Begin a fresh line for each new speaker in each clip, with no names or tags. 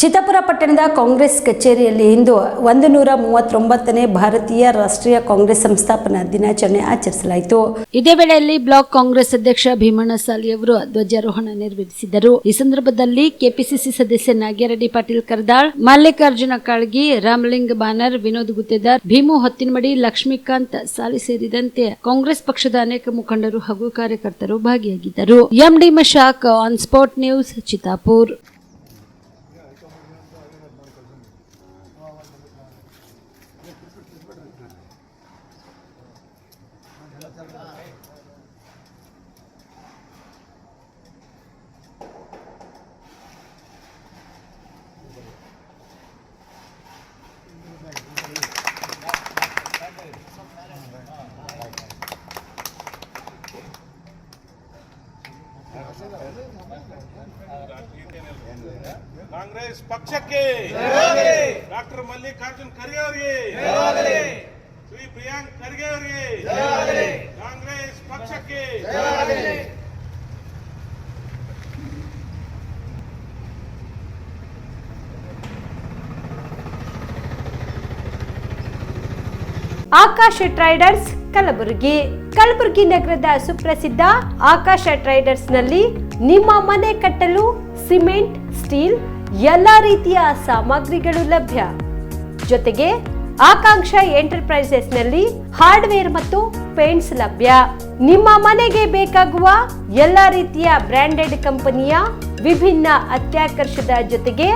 ಚಿತ್ತಾಪುರ ಪಟ್ಟಣದ ಕಾಂಗ್ರೆಸ್ ಕಚೇರಿಯಲ್ಲಿ ಇಂದು ಒಂದು ನೂರ ಮೂವತ್ತೊಂಬತ್ತನೇ ಭಾರತೀಯ ರಾಷ್ಟ್ರೀಯ ಕಾಂಗ್ರೆಸ್ ಸಂಸ್ಥಾಪನಾ ದಿನಾಚರಣೆ ಆಚರಿಸಲಾಯಿತು.
ಇದೇ ವೇಳೆಯಲ್ಲಿ ಬ್ಲಾಕ್ ಕಾಂಗ್ರೆಸ್ ಅಧ್ಯಕ್ಷ ಭೀಮಣ್ಣ ಸಾಲಿಯವರು ಧ್ವಜಾರೋಹಣ ನೆರವೇರಿಸಿದರು. ಈ ಸಂದರ್ಭದಲ್ಲಿ ಕೆಪಿಸಿಸಿ ಸದಸ್ಯ ನಾಗ್ಯಾರೆಡ್ಡಿ ಪಾಟೀಲ್ ಕರ್ದಾಳ್, ಮಲ್ಲಿಕಾರ್ಜುನ ಕಾಳ್ಗಿ ರಾಮಲಿಂಗ ಬಾನರ್, ವಿನೋದ್ ಗುತ್ತೇದಾರ್, ಭೀಮು ಹೊತ್ತಿನಮಡಿ, ಲಕ್ಷ್ಮೀಕಾಂತ್ ಸಾಲಿ ಸೇರಿದಂತೆ ಕಾಂಗ್ರೆಸ್ ಪಕ್ಷದ ಅನೇಕ ಮುಖಂಡರು ಹಾಗೂ ಕಾರ್ಯಕರ್ತರು ಭಾಗಿಯಾಗಿದ್ದರು. MD Mashak, on spot news, Chittapur.
Congress ಪಕ್ಷಕ್ಕೆ ಡಾಕ್ಟರ್ ಮಲ್ಲಿಕಾರ್ಜುನ್ ಖರ್ಗೆ ಅವರಿಗೆ ಶ್ರೀ ಪ್ರಿಯಾಂಕ್ ಖರ್ಗೆ ಅವರಿಗೆ ಕಾಂಗ್ರೆಸ್ ಪಕ್ಷಕ್ಕೆ
ಆಕಾಶ ಟ್ರೈಡರ್ಸ್ ಕಲಬುರಗಿ. ಕಲಬುರಗಿ ನಗರದ ಸುಪ್ರಸಿದ್ಧ ಆಕಾಶ ಟ್ರೈಡರ್ಸ್ನಲ್ಲಿ ನಿಮ್ಮ ಮನೆ ಕಟ್ಟಲು ಸಿಮೆಂಟ್, ಸ್ಟೀಲ್ ಎಲ್ಲ ರೀತಿಯ ಸಾಮಗ್ರಿಗಳು ಲಭ್ಯ. ಜೊತೆಗೆ ಆಕಾಂಕ್ಷ ಎಂಟರ್ಪ್ರೈಸಸ್ನಲ್ಲಿ ಹಾರ್ಡ್ವೇರ್ ಮತ್ತು ಪೇಂಟ್ಸ್ ಲಭ್ಯ. ನಿಮ್ಮ ಮನೆಗೆ ಬೇಕಾಗುವ ಎಲ್ಲ ರೀತಿಯ ಬ್ರಾಂಡೆಡ್ ಕಂಪನಿಯ ವಿಭಿನ್ನ ಅತ್ಯಾಕರ್ಷದ ಜೊತೆಗೆ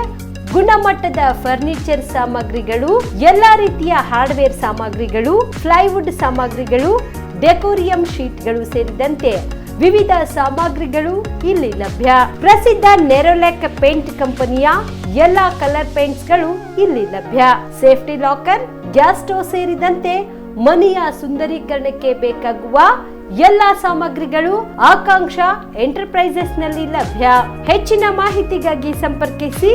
ಗುಣಮಟ್ಟದ ಫರ್ನಿಚರ್ ಸಾಮಗ್ರಿಗಳು, ಎಲ್ಲಾ ರೀತಿಯ ಹಾರ್ಡ್ವೇರ್ ಸಾಮಗ್ರಿಗಳು ಫ್ಲೈವುಡ್ ಸಾಮಗ್ರಿಗಳು, ಡೆಕೋರಿಯಂ ಶೀಟ್ಗಳು ಸೇರಿದಂತೆ ವಿವಿಧ ಸಾಮಗ್ರಿಗಳು ಇಲ್ಲಿ ಲಭ್ಯ. ಪ್ರಸಿದ್ಧ ನೆರೋಲೆಕ್ ಪೇಂಟ್ ಕಂಪನಿಯ ಎಲ್ಲಾ ಕಲರ್ ಪೇಂಟ್ಸ್ಗಳು ಇಲ್ಲಿ ಲಭ್ಯ. ಸೇಫ್ಟಿ ಲಾಕರ್, ಗ್ಯಾಸ್ ಸ್ಟೋವ್ ಸೇರಿದಂತೆ ಮನೆಯ ಸುಂದರೀಕರಣಕ್ಕೆ ಬೇಕಾಗುವ ಎಲ್ಲಾ ಸಾಮಗ್ರಿಗಳು ಆಕಾಂಕ್ಷ ಎಂಟರ್ಪ್ರೈಸಸ್ನಲ್ಲಿ ಲಭ್ಯ. ಹೆಚ್ಚಿನ ಮಾಹಿತಿಗಾಗಿ ಸಂಪರ್ಕಿಸಿ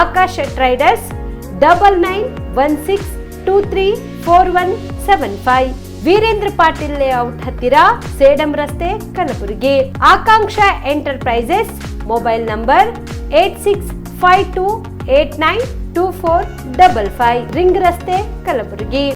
Akasha traders double nine one six two three four one seven five. Virendra Patil layout ಹತ್ತಿರ ಸೇಡಂ ರಸ್ತೆ Kalaburagi Akanksha enterprises mobile number eight six five two eight nine two four double five. Ring ರಸ್ತೆ ಕಲಬುರಗಿ.